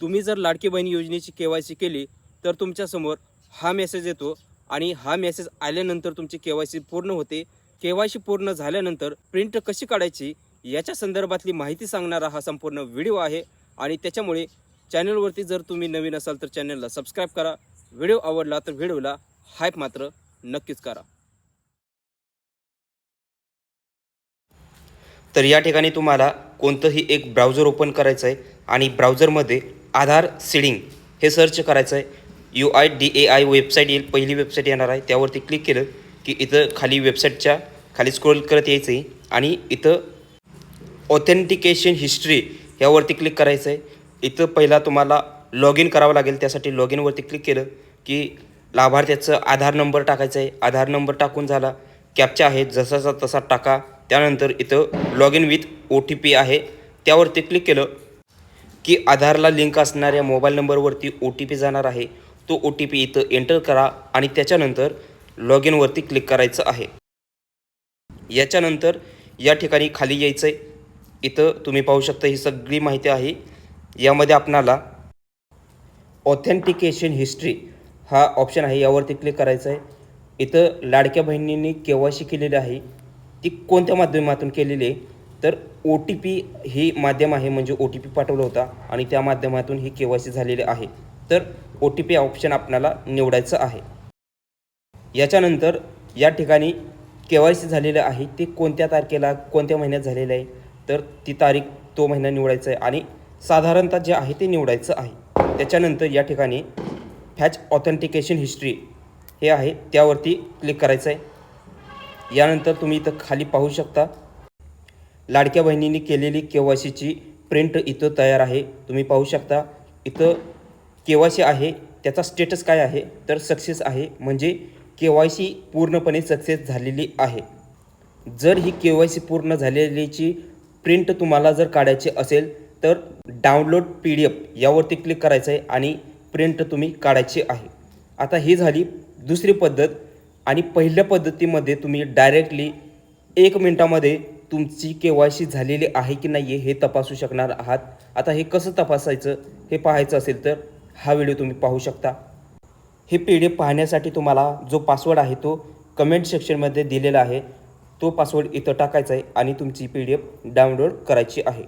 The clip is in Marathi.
तुम्ही जर लाडकी बहीण योजनेची के वाय सी केली तर तुमच्यासमोर हा मेसेज येतो आणि हा मेसेज आल्यानंतर तुमची के वाय सी पूर्ण होते. के वाय सी पूर्ण झाल्यानंतर प्रिंट कशी काढायची याच्या संदर्भातली माहिती सांगणारा हा संपूर्ण व्हिडिओ आहे. आणि त्याच्यामुळे चॅनलवरती जर तुम्ही नवीन असाल तर चॅनलला सबस्क्राईब करा. व्हिडिओ आवडला तर व्हिडिओला हायप मात्र नक्कीच करा. तर या ठिकाणी तुम्हाला कोणतंही एक ब्राउझर ओपन करायचं आहे आणि ब्राउझरमध्ये आधार सीडिंग हे सर्च करायचं आहे U I D A I website येईल पहिली वेबसाईट येणार आहे. त्यावरती क्लिक केलं की इथं खाली वेबसाईटच्या खाली स्क्रोल करत यायचं आहे आणि इथं ऑथेंटिकेशन हिस्ट्री यावरती क्लिक करायचं आहे इथं पहिला तुम्हाला लॉग इन करावं लागेल. त्यासाठी लॉग इनवरती क्लिक केलं की लाभार्थ्याचं आधार नंबर टाकायचा आहे आधार नंबर टाकून झाला. कॅपचा आहे. जसाचा तसा टाका. त्यानंतर इथं log in with O T P आहे. त्यावरती क्लिक केलं की आधारला लिंक असणाऱ्या मोबाईल नंबरवरती ओ टी पी जाणार आहे. तो ओ टी पी इथं एंटर करा आणि त्याच्यानंतर लॉग इनवरती क्लिक करायचं आहे. याच्यानंतर या ठिकाणी खाली यायचं आहे इथं तुम्ही पाहू शकता ही सगळी माहिती आहे. यामध्ये आपणाला ऑथेंटिकेशन हिस्ट्री हा ऑप्शन आहे. यावरती क्लिक करायचं आहे इथं लाडक्या बहिणींनी के वाय सी केलेली आहे. ती कोणत्या माध्यमातून केलेली आहे? तर ओ टी पी हे माध्यम आहे म्हणजे ओ टी पी पाठवला होता आणि त्या माध्यमातून ही के वाय सी झालेली आहे. तर ओ टी पी ऑप्शन आपणाला निवडायचं आहे. याच्यानंतर या ठिकाणी के वाय सी झालेलं आहे ते कोणत्या तारखेला कोणत्या महिन्यात झालेलं आहे? तर ती तारीख तो महिना निवडायचा आहे आणि साधारणतः जे आहे ते निवडायचं आहे. त्याच्यानंतर या ठिकाणी फॅच ऑथेंटिकेशन हिस्ट्री हे आहे त्यावरती क्लिक करायचं आहे. यानंतर तुम्ही इथं खाली पाहू शकता लाडक्या बहिणींनी केलेली के वाय सीची प्रिंट इथं तयार आहे. तुम्ही पाहू शकता इथं के वाय सी आहे त्याचा स्टेटस काय आहे? तर सक्सेस आहे म्हणजे के वाय सी पूर्णपणे सक्सेस झालेली आहे. जर ही के वाय सी पूर्ण झालेलीची प्रिंट तुम्हाला जर काढायची असेल तर डाउनलोड पी डी एफ यावरती क्लिक करायचं आहे आणि प्रिंट तुम्ही काढायची आहे. आता ही झाली दुसरी पद्धत आणि पहिल्या पद्धतीमध्ये तुम्ही डायरेक्टली एक मिनटामध्ये तुमची के वाय सी झालेली आहे की नाही हे तपासू शकणार आहात. आता हे कसं तपासायचं हे पाहायचं असेल तर हा व्हिडिओ तुम्ही पाहू शकता. हे पी डी एफ पाहण्यासाठी तुम्हाला जो पासवर्ड आहे तो कमेंट सेक्शनमध्ये दिलेला आहे. तो पासवर्ड इथं टाकायचा आहे आणि तुमची पी डी एफ डाउनलोड करायची आहे.